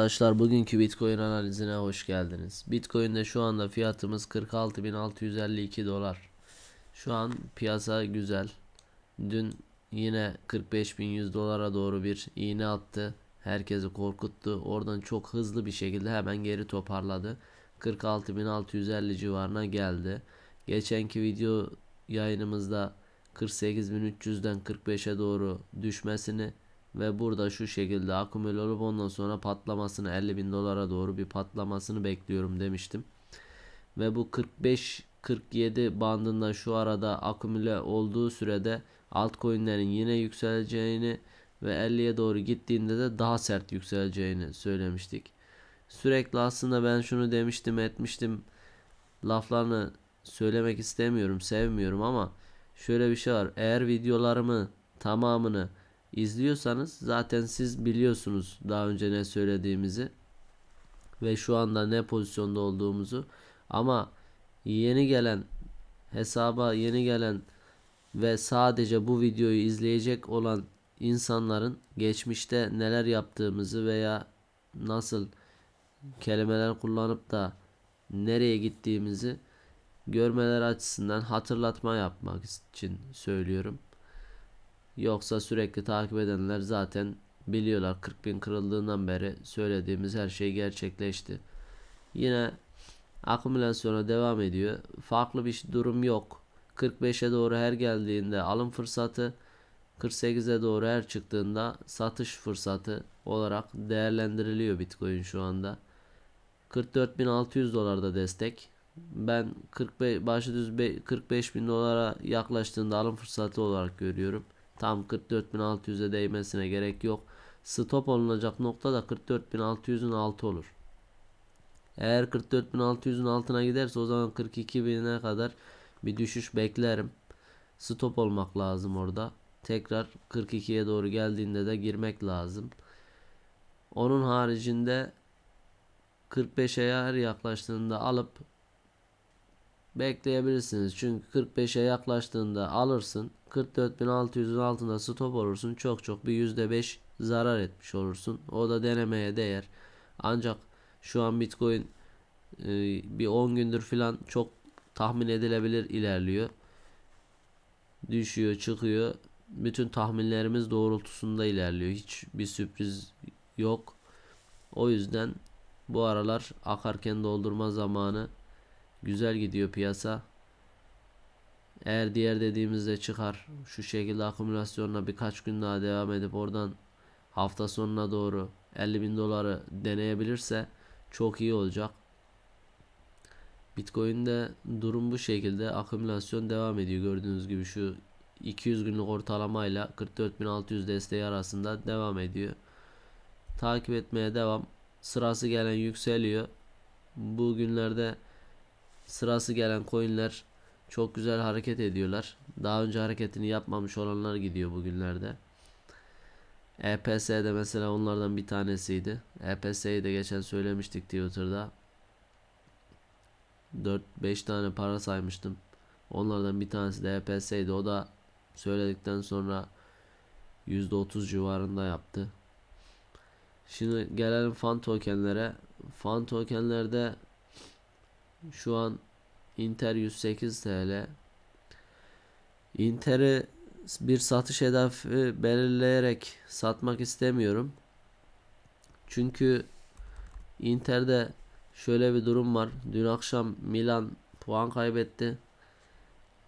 arkadaşlar bugünkü Bitcoin analizine hoş geldiniz. Bitcoin'de şu anda fiyatımız 46.652 dolar. Şu an piyasa güzel. Dün yine 45.100 dolara doğru bir iğne attı. Herkesi korkuttu. Oradan çok hızlı bir şekilde hemen geri toparladı. 46.650 civarına geldi. Geçenki video yayınımızda 48.300'den 45'e doğru düşmesini ve burada şu şekilde akümüle olup ondan sonra patlamasını 50 bin dolara doğru bir patlamasını bekliyorum demiştim. Ve bu 45-47 bandında şu arada akümüle olduğu sürede altcoin'lerin yine yükseleceğini ve 50'ye doğru gittiğinde de daha sert yükseleceğini söylemiştik. Sürekli aslında ben şunu demiştim etmiştim laflarını söylemek istemiyorum sevmiyorum ama şöyle bir şey var. Eğer videolarımı tamamını izliyorsanız zaten siz biliyorsunuz daha önce ne söylediğimizi ve şu anda ne pozisyonda olduğumuzu ama yeni gelen hesaba yeni gelen ve sadece bu videoyu izleyecek olan insanların geçmişte neler yaptığımızı veya nasıl kelimeler kullanıp da nereye gittiğimizi görmeler açısından hatırlatma yapmak için söylüyorum. Yoksa sürekli takip edenler zaten biliyorlar 40 bin kırıldığından beri söylediğimiz her şey gerçekleşti. Yine akümülasyona devam ediyor. Farklı bir durum yok. 45'e doğru her geldiğinde alım fırsatı 48'e doğru her çıktığında satış fırsatı olarak değerlendiriliyor Bitcoin şu anda. 44.600 dolarda destek. Ben 45 başı düz 45 bin dolara yaklaştığında alım fırsatı olarak görüyorum. Tam 44.600'e değmesine gerek yok. Stop olunacak nokta da 44.600'ün altı olur. Eğer 44.600'ün altına giderse o zaman 42.000'e kadar bir düşüş beklerim. Stop olmak lazım orada. Tekrar 42'ye doğru geldiğinde de girmek lazım. Onun haricinde 45'e her yaklaştığında alıp bekleyebilirsiniz. Çünkü 45'e yaklaştığında alırsın. 44.600'ün altında stop olursun. Çok çok bir %5 zarar etmiş olursun. O da denemeye değer. Ancak şu an Bitcoin e, bir 10 gündür falan çok tahmin edilebilir ilerliyor. Düşüyor, çıkıyor. Bütün tahminlerimiz doğrultusunda ilerliyor. Hiç bir sürpriz yok. O yüzden bu aralar akarken doldurma zamanı güzel gidiyor piyasa. Eğer diğer dediğimizde çıkar şu şekilde akümülasyonla birkaç gün daha devam edip oradan hafta sonuna doğru 50 bin doları deneyebilirse çok iyi olacak. Bitcoin'de durum bu şekilde akümülasyon devam ediyor gördüğünüz gibi şu 200 günlük ortalamayla 44.600 desteği arasında devam ediyor. Takip etmeye devam. Sırası gelen yükseliyor. Bu günlerde sırası gelen coinler çok güzel hareket ediyorlar. Daha önce hareketini yapmamış olanlar gidiyor bugünlerde. EPS de mesela onlardan bir tanesiydi. EPS'yi de geçen söylemiştik Twitter'da. 4-5 tane para saymıştım. Onlardan bir tanesi de EPS'ydi. O da söyledikten sonra %30 civarında yaptı. Şimdi gelelim fan tokenlere. Fan tokenlerde şu an Inter 108 TL. Inter'i bir satış hedefi belirleyerek satmak istemiyorum. Çünkü Inter'de şöyle bir durum var. Dün akşam Milan puan kaybetti.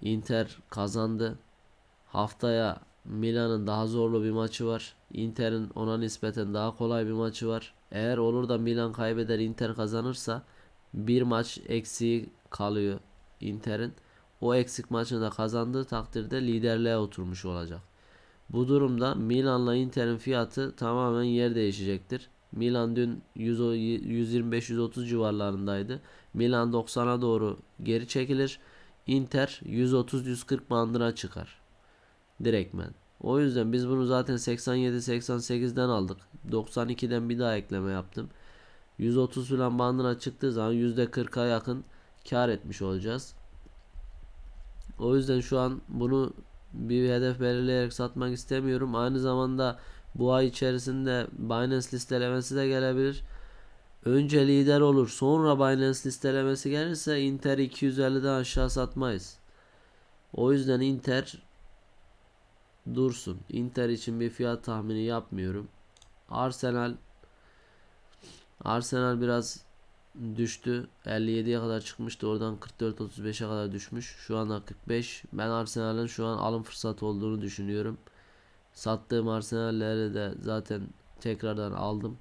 Inter kazandı. Haftaya Milan'ın daha zorlu bir maçı var. Inter'in ona nispeten daha kolay bir maçı var. Eğer olur da Milan kaybeder Inter kazanırsa bir maç eksiği kalıyor Inter'in. O eksik maçını da kazandığı takdirde liderliğe oturmuş olacak. Bu durumda Milan'la Inter'in fiyatı tamamen yer değişecektir. Milan dün 125-130 civarlarındaydı. Milan 90'a doğru geri çekilir. Inter 130-140 bandına çıkar. Direktmen. O yüzden biz bunu zaten 87-88'den aldık. 92'den bir daha ekleme yaptım. 130 falan bandına çıktığı zaman %40'a yakın kar etmiş olacağız. O yüzden şu an bunu bir hedef belirleyerek satmak istemiyorum. Aynı zamanda bu ay içerisinde Binance listelemesi de gelebilir. önce lider olur sonra Binance listelemesi gelirse Inter 250'den aşağı satmayız. O yüzden Inter dursun. Inter için bir fiyat tahmini yapmıyorum. Arsenal Arsenal biraz düştü. 57'ye kadar çıkmıştı. Oradan 44-35'e kadar düşmüş. Şu anda 45. Ben Arsenal'in şu an alım fırsatı olduğunu düşünüyorum. Sattığım Arsenal'leri de zaten tekrardan aldım.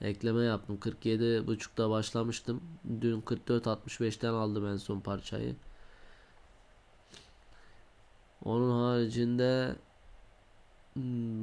Ekleme yaptım. 47.5'da başlamıştım. Dün 44.65'ten aldım en son parçayı. Onun haricinde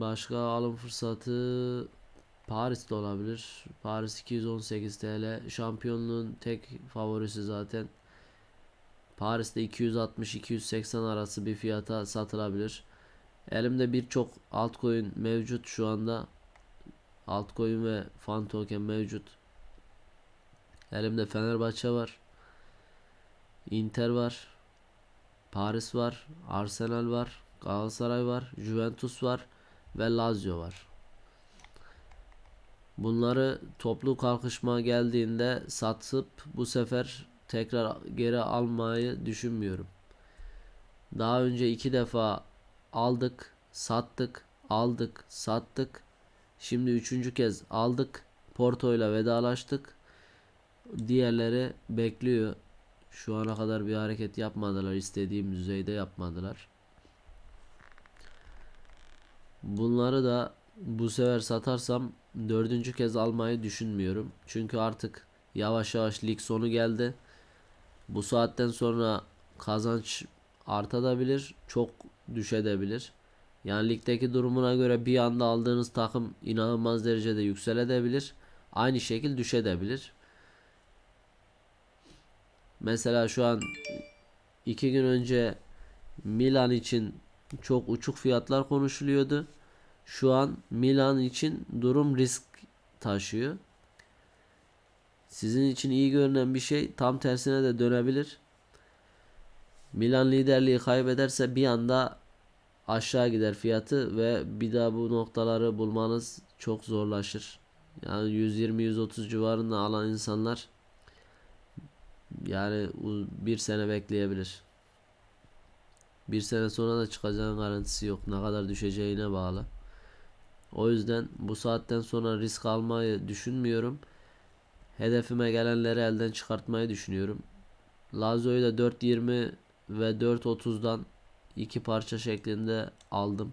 başka alım fırsatı Paris'te olabilir. Paris 218 TL. Şampiyonluğun tek favorisi zaten. Paris'te 260-280 arası bir fiyata satılabilir. Elimde birçok altcoin mevcut şu anda. Altcoin ve fan token mevcut. Elimde Fenerbahçe var. Inter var. Paris var. Arsenal var. Galatasaray var. Juventus var. Ve Lazio var. Bunları toplu kalkışma geldiğinde satıp bu sefer tekrar geri almayı düşünmüyorum. Daha önce iki defa aldık, sattık, aldık, sattık. Şimdi üçüncü kez aldık. Porto ile vedalaştık. Diğerleri bekliyor. Şu ana kadar bir hareket yapmadılar. istediğim düzeyde yapmadılar. Bunları da bu sefer satarsam dördüncü kez almayı düşünmüyorum. Çünkü artık yavaş yavaş lig sonu geldi. Bu saatten sonra kazanç artabilir, çok düşebilir. Yani ligdeki durumuna göre bir anda aldığınız takım inanılmaz derecede yükselebilir. Aynı şekil düşebilir. Mesela şu an iki gün önce Milan için çok uçuk fiyatlar konuşuluyordu. Şu an Milan için durum risk taşıyor. Sizin için iyi görünen bir şey tam tersine de dönebilir. Milan liderliği kaybederse bir anda aşağı gider fiyatı ve bir daha bu noktaları bulmanız çok zorlaşır. Yani 120-130 civarında alan insanlar yani bir sene bekleyebilir. Bir sene sonra da çıkacağın garantisi yok. Ne kadar düşeceğine bağlı. O yüzden bu saatten sonra risk almayı düşünmüyorum. Hedefime gelenleri elden çıkartmayı düşünüyorum. Lazio'yu da 4.20 ve 4.30'dan iki parça şeklinde aldım.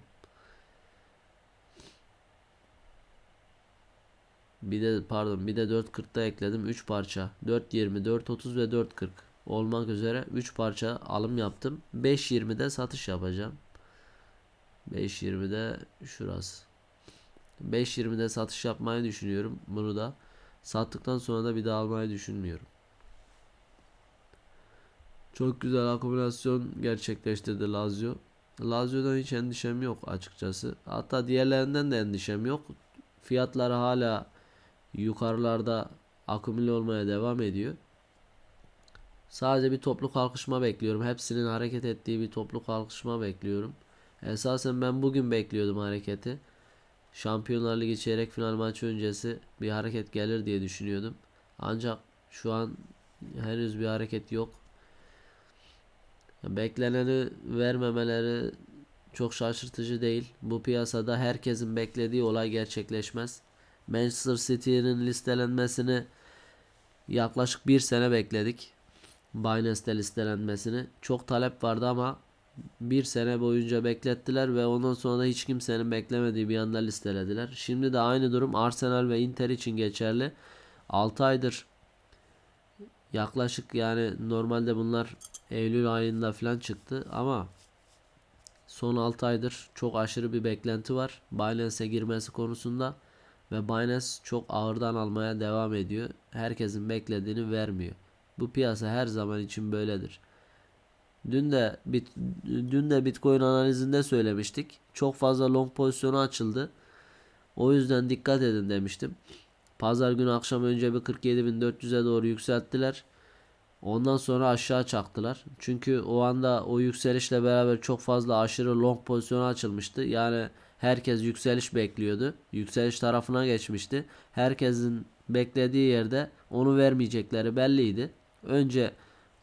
Bir de pardon bir de 4.40'da ekledim 3 parça. 4.20, 4.30 ve 4.40 olmak üzere 3 parça alım yaptım. 5.20'de satış yapacağım. 5.20'de şurası. 5.20'de satış yapmayı düşünüyorum bunu da. Sattıktan sonra da bir daha almayı düşünmüyorum. Çok güzel akümülasyon gerçekleştirdi Lazio. Lazio'dan hiç endişem yok açıkçası. Hatta diğerlerinden de endişem yok. Fiyatları hala yukarılarda akümüle olmaya devam ediyor. Sadece bir toplu kalkışma bekliyorum. Hepsinin hareket ettiği bir toplu kalkışma bekliyorum. Esasen ben bugün bekliyordum hareketi. Şampiyonlar Ligi çeyrek final maçı öncesi bir hareket gelir diye düşünüyordum. Ancak şu an henüz bir hareket yok. Bekleneni vermemeleri çok şaşırtıcı değil. Bu piyasada herkesin beklediği olay gerçekleşmez. Manchester City'nin listelenmesini yaklaşık bir sene bekledik. Binance'te listelenmesini. Çok talep vardı ama bir sene boyunca beklettiler ve ondan sonra da hiç kimsenin beklemediği bir anda listelediler. Şimdi de aynı durum Arsenal ve Inter için geçerli. 6 aydır yaklaşık yani normalde bunlar Eylül ayında falan çıktı ama son 6 aydır çok aşırı bir beklenti var Binance'e girmesi konusunda ve Binance çok ağırdan almaya devam ediyor. Herkesin beklediğini vermiyor. Bu piyasa her zaman için böyledir. Dün de bit, dün de Bitcoin analizinde söylemiştik. Çok fazla long pozisyonu açıldı. O yüzden dikkat edin demiştim. Pazar günü akşam önce bir 47.400'e doğru yükselttiler. Ondan sonra aşağı çaktılar. Çünkü o anda o yükselişle beraber çok fazla aşırı long pozisyonu açılmıştı. Yani Herkes yükseliş bekliyordu. Yükseliş tarafına geçmişti. Herkesin beklediği yerde onu vermeyecekleri belliydi. Önce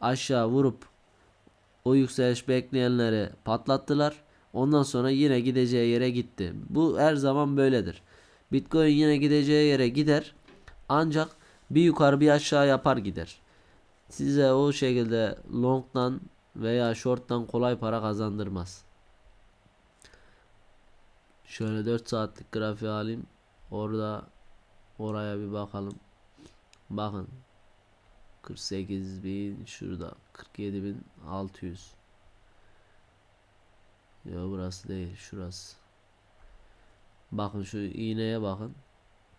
aşağı vurup o yükseliş bekleyenleri patlattılar. Ondan sonra yine gideceği yere gitti. Bu her zaman böyledir. Bitcoin yine gideceği yere gider. Ancak bir yukarı bir aşağı yapar gider. Size o şekilde long'dan veya short'tan kolay para kazandırmaz. Şöyle 4 saatlik grafiği alayım. Orada oraya bir bakalım. Bakın 48 bin şurada 47 bin 600 Yo burası değil şurası. Bakın şu iğneye bakın.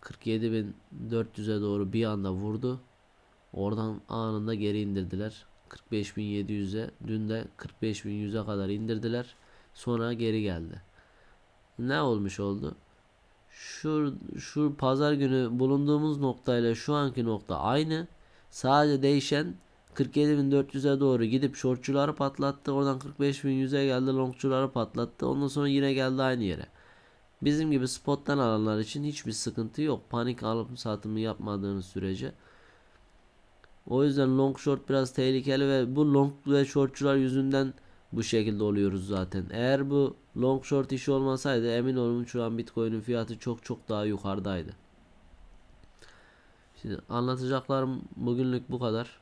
47.400'e doğru bir anda vurdu. Oradan anında geri indirdiler. 45.700'e dün de 45.100'e kadar indirdiler. Sonra geri geldi. Ne olmuş oldu? Şu, şu pazar günü bulunduğumuz noktayla şu anki nokta aynı Sadece değişen 47.400'e doğru gidip shortçuları patlattı. Oradan 45.100'e geldi longçuları patlattı. Ondan sonra yine geldi aynı yere. Bizim gibi spottan alanlar için hiçbir sıkıntı yok. Panik alım satımı yapmadığınız sürece. O yüzden long short biraz tehlikeli ve bu long ve shortçular yüzünden bu şekilde oluyoruz zaten. Eğer bu long short işi olmasaydı emin olun şu an Bitcoin'in fiyatı çok çok daha yukarıdaydı. Şimdi anlatacaklarım bugünlük bu kadar.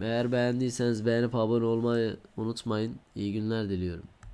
Eğer beğendiyseniz beğenip abone olmayı unutmayın. İyi günler diliyorum.